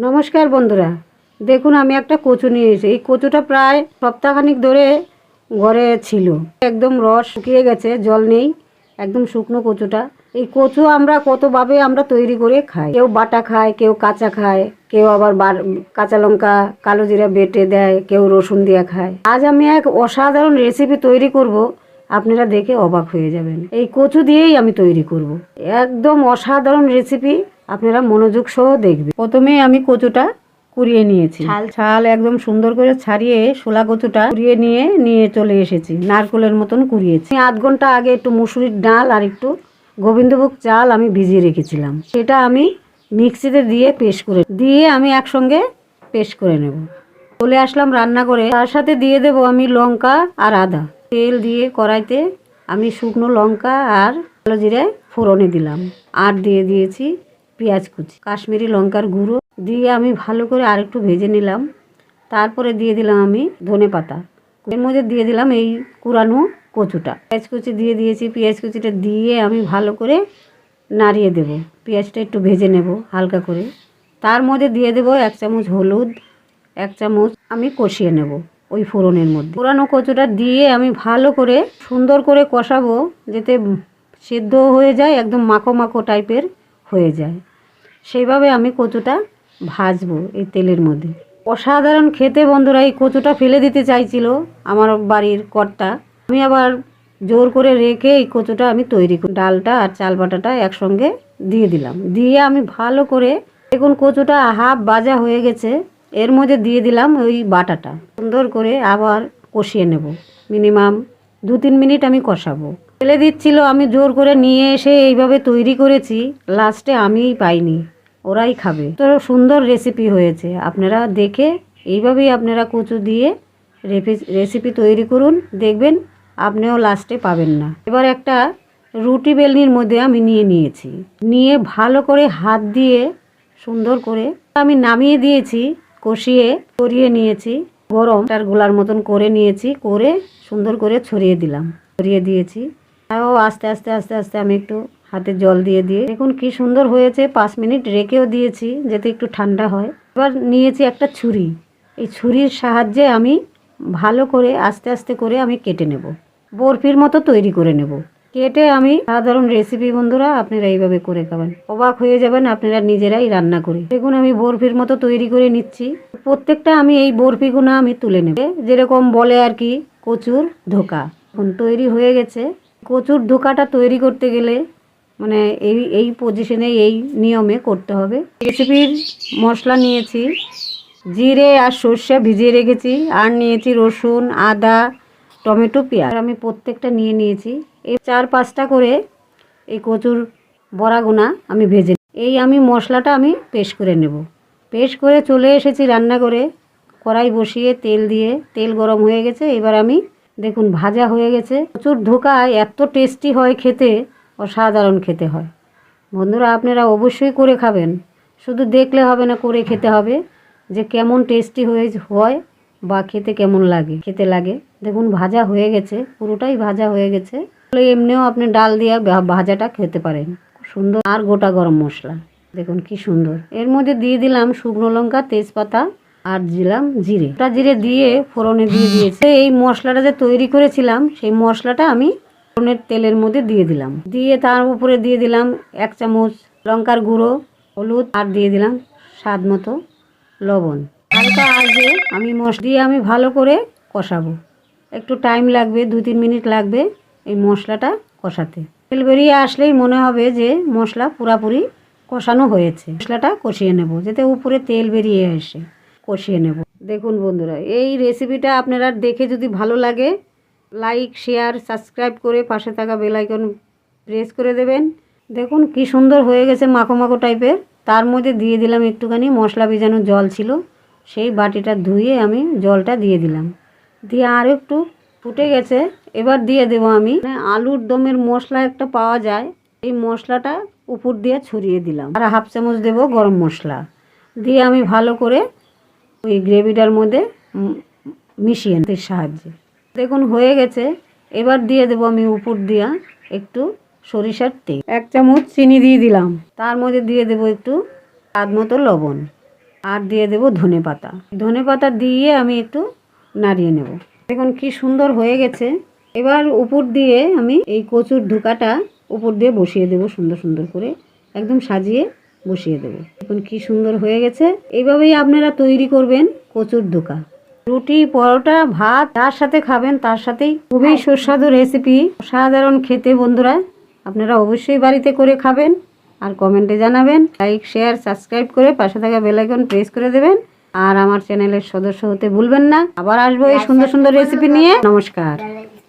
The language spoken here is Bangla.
নমস্কার বন্ধুরা। দেখুন, আমি একটা কচু নিয়ে এসেছি। এই কচুটা প্রায় সপ্তাহখানিক ধরে ঘরে ছিল। একদম রস শুকিয়ে গেছে, জল নেই, একদম শুকনো কচুটা। এই কচু আমরা কতভাবে আমরা তৈরি করে খাই? কেউ বাটা খায়, কেউ কাঁচা খায়, কেউ আবার বার, কাঁচা লঙ্কা, কালো জিরা বেটে দেয়, কেউ রসুন দিয়ে খায়। আজ আমি এক অসাধারণ রেসিপি তৈরি করব। আপনারা দেখে অবাক হয়ে যাবেন। এই কচু দিয়েই আমি তৈরি করব। একদম অসাধারণ রেসিপি আপনারা মনোযোগ সহ দেখবেন। প্রথমে আমি কচুটা কুড়িয়ে নিয়েছি। ছাল। ছাল একদম সুন্দর করে ছাড়িয়ে শোলা কচুটা কুড়িয়ে নিয়ে নিয়ে চলে এসেছি। নারকলের মতন কুড়িয়েছি। আধ ঘণ্টা আগে একটু মুসুরির ডাল আর একটু গোবিন্দভোগ চাল আমি ভিজিয়ে রেখেছিলাম। সেটা আমি মিক্সিতে দিয়ে পেস্ট করে দিয়ে আমি একসঙ্গে পেস্ট করে নেব। চলে আসলাম রান্না করে তার সাথে দিয়ে দেব আমি লঙ্কা আর আদা। তেল দিয়ে কড়াইতে আমি শুকনো লঙ্কা আর কালো জিরে ফোড়নে দিলাম। আর দিয়ে দিয়েছি পেঁয়াজ কুচি, কাশ্মীরি লঙ্কার গুঁড়ো দিয়ে আমি ভালো করে আরেকটু ভেজে নিলাম। তারপরে দিয়ে দিলাম আমি ধনে পাতা। এর মধ্যে দিয়ে দিলাম এই কুরানো কচুটা। পেঁয়াজ কুচি দিয়ে দিয়েছি। পেঁয়াজ কুচিটা দিয়ে আমি ভালো করে নাড়িয়ে দেব। পেঁয়াজটা একটু ভেজে নেব হালকা করে। তার মধ্যে দিয়ে দেব এক চামচ হলুদ, এক চামচ আমি কষিয়ে নেব ওই ফোড়নের মধ্যে। পুরানো কচুটা দিয়ে আমি ভালো করে সুন্দর করে কষাবো, যাতে সেদ্ধ হয়ে যায়, একদম মাখো মাখো টাইপের হয়ে যায়। সেইভাবে আমি কচুটা ভাজবো এই তেলের মধ্যে। অসাধারণ খেতে বন্ধুরা, এই কচুটা ফেলে দিতে চাইছিল আমার বাড়ির কর্তা। আমি আবার জোর করে রেখে এই কচুটা আমি তৈরি করি। ডালটা আর চাল বাটাটা একসঙ্গে দিয়ে দিলাম। দিয়ে আমি ভালো করে দেখুন কচুটা হাফ বাজা হয়ে গেছে। এর মধ্যে দিয়ে দিলাম ওই বাটাটা। সুন্দর করে আবার কষিয়ে নেব। মিনিমাম দু তিন মিনিট আমি কষাবো। ফেলে দিচ্ছিল, আমি জোর করে নিয়ে এসে এইভাবে তৈরি করেছি, লাস্টে আমিই পাইনি, ওরাই খাবে। তো সুন্দর রেসিপি হয়েছে, আপনারা দেখে এইভাবেই আপনারা কচু দিয়ে রেসিপি তৈরি করুন, দেখবেন আপনিও লাস্টে পাবেন না। এবার একটা রুটি বেলনির মধ্যে আমি নিয়ে নিয়েছি, নিয়ে ভালো করে হাত দিয়ে সুন্দর করে আমি নামিয়ে দিয়েছি, কষিয়ে করিয়ে নিয়েছি, গরম তার গোলার মতন করে নিয়েছি, করে সুন্দর করে ছড়িয়ে দিলাম, ছড়িয়ে দিয়েছি। তাও আস্তে আস্তে আস্তে আস্তে আমি একটু হাতে জল দিয়ে দিয়ে দেখুন কি সুন্দর হয়েছে। পাঁচ মিনিট রেখেও দিয়েছি যাতে একটু ঠান্ডা হয়। এবার নিয়েছি একটা ছুরি। এই ছুরির সাহায্যে আমি ভালো করে আস্তে আস্তে করে আমি কেটে নেব। বরফির মতো তৈরি করে নেব। কেটে আমি সাধারণ রেসিপি বন্ধুরা, আপনারা এইভাবে করে খাবেন। অবাক হয়ে যাবেন আপনারা নিজেরাই রান্না করে। দেখুন আমি বরফির মতো তৈরি করে নিচ্ছি। প্রত্যেকটা আমি এই বরফিগুলো আমি তুলে নেব। যেরকম বলে আর কি, কচুর ধোকা। এখন তৈরি হয়ে গেছে। কচুর ধোকাটা তৈরি করতে গেলে মানে এই এই পজিশনে এই নিয়মে করতে হবে। রেসিপির মশলা নিয়েছি, জিরে আর সর্ষে ভিজিয়ে রেখেছি, আর নিয়েছি রসুন, আদা, টমেটো, পেঁয়াজ। আমি প্রত্যেকটা নিয়ে নিয়েছি। এই চার পাঁচটা করে এই কচুর বড়াগুনা আমি ভেজে এই আমি মশলাটা আমি পেস্ট করে নেব। পেস্ট করে চলে এসেছি রান্না করে। কড়াই বসিয়ে তেল দিয়ে, তেল গরম হয়ে গেছে। এবার আমি দেখুন, ভাজা হয়ে গেছে। প্রচুর ধোকা এত টেস্টি হয় খেতে, অসাধারণ খেতে হয়। বন্ধুরা, আপনারা অবশ্যই করে খাবেন। শুধু দেখলে হবে না, করে খেতে হবে। যে কেমন টেস্টি হয়ে হয় বা খেতে কেমন লাগে, খেতে লাগে। দেখুন, ভাজা হয়ে গেছে, পুরোটাই ভাজা হয়ে গেছে। এমনিও আপনি ডাল দিয়ে ভাজাটা খেতে পারেন। সুন্দর। আর গোটা গরম মশলা। দেখুন, কি সুন্দর। এর মধ্যে দিয়ে দিলাম শুকনো লঙ্কা, তেজপাতা আর দিলাম জিরে। ওটা জিরে দিয়ে ফোড়নে দিয়ে দিয়েছে। এই মশলাটা যে তৈরি করেছিলাম, সেই মশলাটা আমি ফোড়নের তেলের মধ্যে দিয়ে দিলাম। দিয়ে তার উপরে দিয়ে দিলাম এক চামচ লঙ্কার গুঁড়ো, হলুদ, আর দিয়ে দিলাম স্বাদ মতো লবণ। হালকা আগে আমি মশ, দিয়ে আমি ভালো করে কষাবো। একটু টাইম লাগবে, দু তিন মিনিট লাগবে এই মশলাটা কষাতে। তেল বেরিয়ে আসলেই মনে হবে যে মশলা পুরাপুরি কষানো হয়েছে। মশলাটা কষিয়ে নেব, যাতে উপরে তেল বেরিয়ে আসে। কষিয়ে নেব। দেখুন বন্ধুরা, এই রেসিপিটা আপনারা দেখে যদি ভালো লাগে লাইক শেয়ার সাবস্ক্রাইব করে পাশে থাকা বেলাইকন প্রেস করে দেবেন। দেখুন কি সুন্দর হয়ে গেছে মাখো মাখো টাইপের তার মধ্যে দিয়ে দিলাম একটুখানি মশলা ভিজানো জল ছিল। সেই বাটিটা ধুয়ে আমি জলটা দিয়ে দিলাম। দিয়ে আর একটু ফুটে গেছে, এবার দিয়ে দেবো আমি। মানে আলুর দমের মশলা একটা পাওয়া যায়, এই মশলাটা উপর দিয়ে ছড়িয়ে দিলাম। আর হাফ চামচ দেবো গরম মশলা। দিয়ে আমি ভালো করে ওই গ্রেভিটার মধ্যে মিশিয়ে নিতে সাহায্যে। দেখুন, হয়ে গেছে। এবার দিয়ে দেবো আমি উপর দিয়া একটু সরিষার তেল। এক চামচ চিনি দিয়ে দিলাম। তার মধ্যে দিয়ে দেবো একটু স্বাদ মতো লবণ। আর দিয়ে দেব ধনে পাতা। ধনে পাতা দিয়ে আমি একটু নাড়িয়ে নেব। দেখুন, কি সুন্দর হয়ে গেছে। এবার উপর দিয়ে আমি এই কচুর ধোকাটা উপর দিয়ে বসিয়ে দেব সুন্দর সুন্দর করে। একদম সাজিয়ে বসিয়ে দেব। এখন কি সুন্দর হয়ে গেছে। এইভাবেই আপনারা তৈরি করবেন কচুর ধোকা রুটি, পরোটা, ভাত তার সাথে খাবেন তার সাথেই খুবই সুস্বাদু রেসিপি সাধারণ খেতে বন্ধুরা, আপনারা অবশ্যই বাড়িতে করে খাবেন আর কমেন্টে জানাবেন। লাইক শেয়ার সাবস্ক্রাইব করে পাশে থাকা বেল আইকন প্রেস করে দেবেন। আর আমার চ্যানেলের সদস্য হতে ভুলবেন না। আবার আসব এই সুন্দর সুন্দর রেসিপি নিয়ে। নমস্কার।